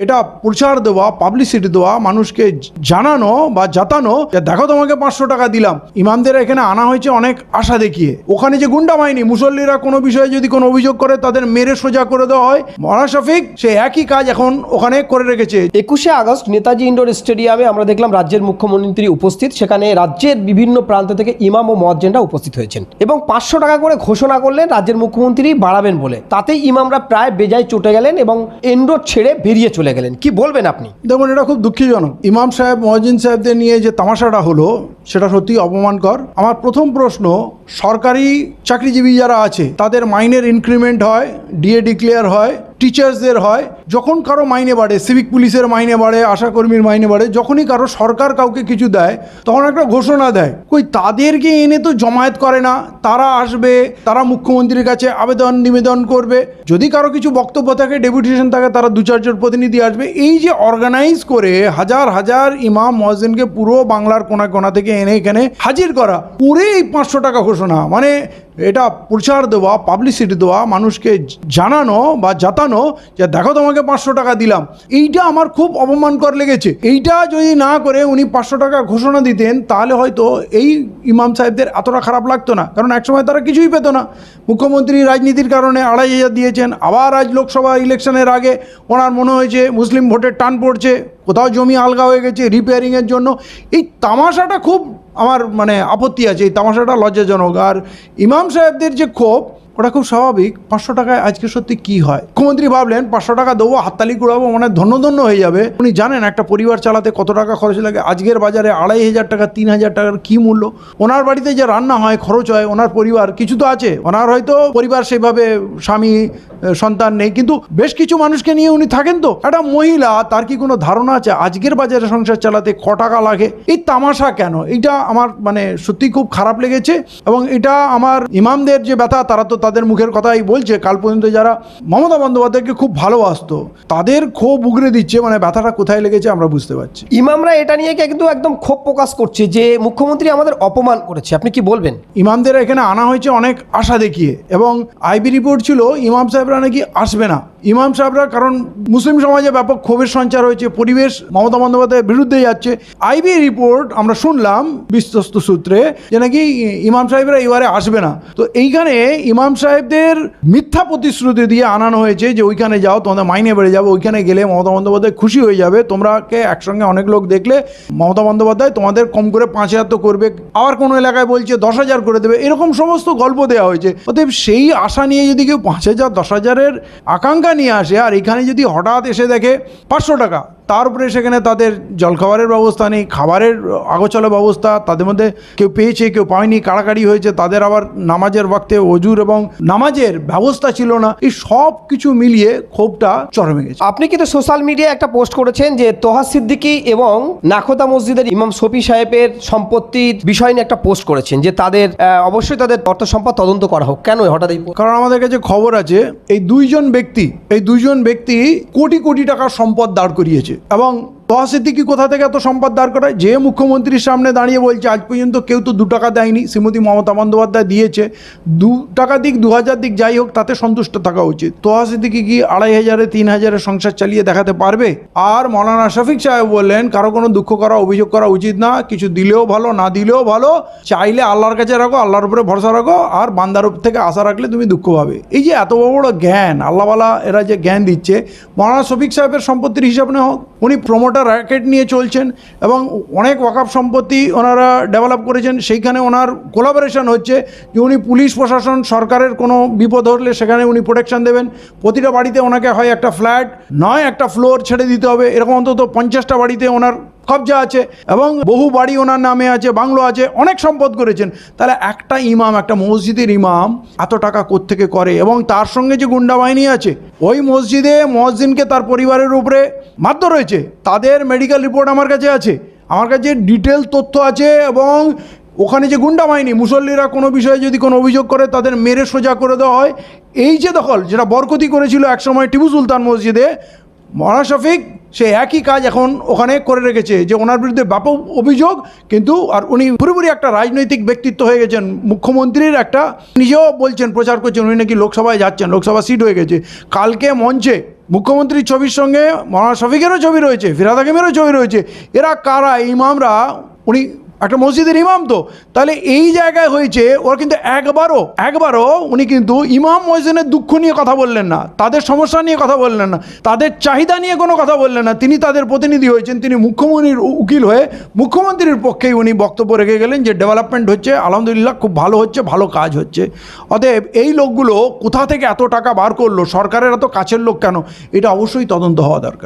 এটা প্রচার দেওয়া পাবলিসিটি দেওয়া, মানুষকে জানানো বা জাতানো, যে দেখো তোমাকে পাঁচশো টাকা দিলাম। ইমামদের এখানে আনা হয়েছে অনেক আশা দেখিয়ে। ওখানে যে গুন্ডা বাহিনী, মুসল্লিরা কোনো বিষয়ে যদি কোনো অভিযোগ করে, তাদের মেরে সোজা করে দেওয়া হয়। মহানা শফিক, সে একই কাজ এখন ওখানে করে রেখেছে। একুশে আগস্ট নেতাজি ইন্ডোর স্টেডিয়ামে আমরা দেখলাম রাজ্যের মুখ্যমন্ত্রী উপস্থিত। সেখানে রাজ্যের বিভিন্ন প্রান্ত থেকে ইমাম ও মজ্জেনরা উপস্থিত হয়েছেন। এবং পাঁচশো টাকা করে ঘোষণা করলেন রাজ্যের মুখ্যমন্ত্রী বাড়াবেন বলে। তাতেই ইমামরা প্রায় বেজায় চটে গেলেন এবং ইন্ডোর ছেড়ে বেরিয়ে চলে গেলেন, কি বলবেন আপনি? দেখুন, এটা খুব দুঃখজনক। ইমাম সাহেব, মহাজিন সাহেবদের নিয়ে যে তামাশাটা হলো, সেটা সত্যি অপমানকর। আমার প্রথম প্রশ্ন, সরকারি চাকরিজীবী যারা আছে, তাদের মাইনের ইনক্রিমেন্ট হয় ডিএ ডিক্লেয়ার হয় টিচার্সদের হয়, যখন কারও মাইনে বাড়ে সিভিক পুলিশের মাইনে বাড়ে, আশাকর্মীর মাইনে বাড়ে, যখনই কারও সরকার কাউকে কিছু দেয়, তখন একটা ঘোষণা দেয়। কই, তাদেরকে এনে তো জমায়েত করে না, তারা আসবে, তারা মুখ্যমন্ত্রীর কাছে আবেদন, নিবেদন করবে। যদি কারও কিছু বক্তব্য থাকে ডেপুটেশন থাকে, তারা দু চারজন প্রতিনিধি আসবে। এই যে অর্গানাইজ করে হাজার হাজার ইমাম মহাজিনকে পুরো বাংলার কোনা কোনা থেকে এনে এখানে হাজির করা, পুরে এই পাঁচশো টাকা ঘোষণা। মানে এটা প্রচার দেওয়া পাবলিসিটি দেওয়া, মানুষকে জানানো বা জাতানো যে দেখো তোমাকে পাঁচশো টাকা দিলাম। এইটা আমার খুব অপমানকর লেগেছে। এইটা যদি না করে উনি পাঁচশো টাকা ঘোষণা দিতেন, তাহলে হয়তো এই ইমাম সাহেবদের এতটা খারাপ লাগতো না। কারণ একসময় তারা কিছুই পেত না। মুখ্যমন্ত্রী রাজনীতির কারণে আড়াই হাজার দিয়েছেন, আবার আজ লোকসভা ইলেকশনের আগে ওনার মনে হয়েছে মুসলিম ভোটের টান পড়ছে। কোথাও জমি আলগা হয়ে গেছে রিপেয়ারিংয়ের জন্য। এই তামাশাটা খুব আমার মানে আপত্তি আছে, এই তামাশাটা লজ্জাজনক। আর ইমাম সাহেবদের যে ক্ষোভ ওটা খুব স্বাভাবিক, পাঁচশো টাকায় আজকে সত্যি কি হয়? মুখ্যমন্ত্রী ভাবলেন, পাঁচশো টাকা দেবো, হাততালি কুড়াবো মানে ধন্য হয়ে যাবে। উনি জানেন একটা পরিবার চালাতে কত টাকা খরচ লাগে, আজকের বাজারে আড়াই হাজার টাকা, তিন হাজার টাকার কি মূল্য? ওনার বাড়িতে যে রান্না হয়, খরচ হয়, ওনার পরিবার, কিছু তো আছে। ওনার হয়তো পরিবার সেভাবে স্বামী সন্তান নেই, কিন্তু বেশ কিছু মানুষকে নিয়ে উনি থাকেন তো। একটা মহিলা, তার কি কোনো ধারণা আছে, আজকের বাজারে সংসার চালাতে ক টাকা লাগে? এই তামাশা কেন? এটা আমার মানে সত্যি খুব খারাপ লেগেছে, এবং এটা আমার ইমামদের যে ব্যথা, তারা তো তাদের মুখের কথাই বলছে কাল পর্যন্ত যারা মমতা বন্দ্যোপাধ্যায়কে খুব ভালোবাসতো তাদের ক্ষোভ উগরে দিচ্ছে মানে ব্যথাটা কোথায় লেগেছে আমরা বুঝতে পারছি। ইমামরা এটা নিয়ে কিন্তু একদম ক্ষোভ প্রকাশ করছে যে মুখ্যমন্ত্রী আমাদের অপমান করেছে? আপনি কি বলবেন? ইমামদের এখানে আনা হয়েছে অনেক আশা দেখিয়ে এবং আইবি রিপোর্ট ছিল ইমাম সাহেবরা নাকি আসবে না। ইমাম সাহেবরা কারণ মুসলিম সমাজে ব্যাপক ক্ষোভের সঞ্চার হয়েছে পরিবেশ মমতা বন্দ্যোপাধ্যায়ের বিরুদ্ধে যাচ্ছে। আইবি রিপোর্ট আমরা শুনলাম বিশ্বস্ত সূত্রে যে নাকি ইমাম সাহেবরা এবারে আসবে না। তো এইখানে ইমাম সাহেবদের মিথ্যা প্রতিশ্রুতি দিয়ে আনানো হয়েছে যে ওইখানে যাও, তোমাদের মাইনে বেড়ে যাবে, ওইখানে গেলে মমতা বন্দ্যোপাধ্যায় খুশি হয়ে যাবে। তোমরাকে একসঙ্গে অনেক লোক দেখলে মমতা বন্দ্যোপাধ্যায় তোমাদের কম করে পাঁচ হাজার তো করবে। আবার কোনো এলাকায় বলছে দশ হাজার করে দেবে। এরকম সমস্ত গল্প দেওয়া হয়েছে। অতএব সেই আশা নিয়ে যদি কেউ পাঁচ হাজার, দশ হাজারের আকাঙ্ক্ষা নিয়ে আসে, আর এখানে যদি হঠাৎ এসে দেখে পাঁচশো টাকা তার উপরে সেখানে তাদের জলখাবারের ব্যবস্থা নেই খাবারের আগোচলা ব্যবস্থা তাদের মধ্যে কেউ পেয়েছে কেউ পায়নি কাড়াকাড়ি হয়েছে তাদের আবার নামাজের ওয়াক্তে অজুর এবং নামাজের ব্যবস্থা ছিল না এই সব কিছু মিলিয়ে ক্ষোভটা চরমে গেছে। আপনি কিন্তু সোশ্যাল মিডিয়ায় একটা পোস্ট করেছেন যে তোহা সিদ্দিকী এবং নাখোদা মসজিদের ইমাম সফি সাহেবের সম্পত্তির বিষয় নিয়ে একটা পোস্ট করেছেন যে তাদের অবশ্যই তাদের অর্থ সম্পদ তদন্ত করা হোক। কেন হঠাৎ এই কারণ আমাদের কাছে খবর আছে এই দুইজন ব্যক্তি এই দুইজন ব্যক্তি কোটি কোটি টাকার সম্পদ দাঁড় করিয়েছে। এবং তোহা সিদ্দিকি কোথা থেকে এত সম্পদ দাঁড় করায়? যে মুখ্যমন্ত্রীর সামনে দাঁড়িয়ে বলছে, আজ পর্যন্ত কেউ তো দু টাকা দেয়নি। শ্রীমতী মমতা বন্দ্যোপাধ্যায় দিয়েছে, দু টাকা দিক, দু হাজার দিক, যাই হোক, তাতে সন্তুষ্ট থাকা উচিত। তোহা সিদ্দিকি কি আড়াই হাজারে, তিন হাজারের সংসার চালিয়ে দেখাতে পারবে? আর মৌলানা শফিক সাহেব বললেন, কারও কোনো দুঃখ করা, অভিযোগ করা উচিত না। কিছু দিলেও ভালো, না দিলেও ভালো। চাইলে আল্লাহর কাছে রাখো, আল্লাহর উপরে ভরসা রাখো। আর বান্দার থেকে আশা রাখলে তুমি দুঃখ পাবে। এই যে এত বড় বড় জ্ঞান, আল্লাহওয়ালা এরা যে জ্ঞান দিচ্ছে, মৌলানা শফিক সাহেবের সম্পত্তির হিসাব নেওয়া হোক, উনি প্রমোটার র্যাকেট নিয়ে চলছেন এবং অনেক ওয়াকাপ সম্পত্তি ওনারা ডেভেলপ করেছেন। সেইখানে ওনার কোলাবোরেশন হচ্ছে যে উনি পুলিশ প্রশাসন সরকারের কোনো বিপদ হলে সেখানে উনি প্রোটেকশন দেবেন। প্রতিটা বাড়িতে ওনাকে হয় একটা ফ্ল্যাট নয় একটা ফ্লোর ছেড়ে দিতে হবে। এরকম অন্তত পঞ্চাশটা বাড়িতে ওনার কবজা আছে এবং বহু বাড়ি ওনার নামে আছে, বাংলো আছে, অনেক সম্পদ করেছেন। তাহলে একটা ইমাম, একটা মসজিদের ইমাম এত টাকা কোত্থেকে করে? এবং তার সঙ্গে যে গুন্ডা বাহিনী আছে, ওই মসজিদে মসজিদকে তার পরিবারের উপরে মাধ্য রয়েছে তাদের মেডিকেল রিপোর্ট আমার কাছে আছে। আমার কাছে ডিটেল তথ্য আছে এবং ওখানে যে গুন্ডা বাহিনী, মুসল্লিরা কোনো বিষয়ে যদি কোনো অভিযোগ করে, তাদের মেরে সোজা করে দেওয়া হয়। এই যে দখল, যেটা বরকতি করেছিল একসময় টিপু সুলতান মসজিদে মহানা শফিক সে একই কাজ এখন ওখানে করে রেখেছে, যে ওনার বিরুদ্ধে ব্যাপক অভিযোগ, কিন্তু আর উনি পুরোপুরি একটা রাজনৈতিক ব্যক্তিত্ব হয়ে গেছেন। মুখ্যমন্ত্রীর একটা নিজেও বলছেন, প্রচার করছেন, উনি নাকি লোকসভায় যাচ্ছেন, লোকসভা সিট হয়ে গেছে। কালকে মঞ্চে মুখ্যমন্ত্রীর ছবির সঙ্গে মহানা শফিকেরও ছবি রয়েছে, ফিরাদ হাকিমেরও ছবি রয়েছে। এরা কারা? ইমামরা, উনি একটা মসজিদের ইমাম তো। তাহলে এই জায়গায় হয়েছে, ওরা কিন্তু একবারও একবারও উনি কিন্তু ইমাম মসজিদের দুঃখ নিয়ে কথা বললেন না, তাদের সমস্যা নিয়ে কথা বললেন না, তাদের চাহিদা নিয়ে কোনো কথা বললেন না। তিনি তাদের প্রতিনিধি হয়েছেন, তিনি মুখ্যমন্ত্রীর উকিল হয়ে মুখ্যমন্ত্রীর পক্ষেই উনি বক্তব্য রেখে গেলেন যে ডেভেলপমেন্ট হচ্ছে, আলহামদুলিল্লাহ খুব ভালো হচ্ছে, ভালো কাজ হচ্ছে। অতএব এই লোকগুলো কোথা থেকে এত টাকা বার করল, সরকারের এত কাছের লোক কেন? এটা অবশ্যই তদন্ত হওয়া দরকার।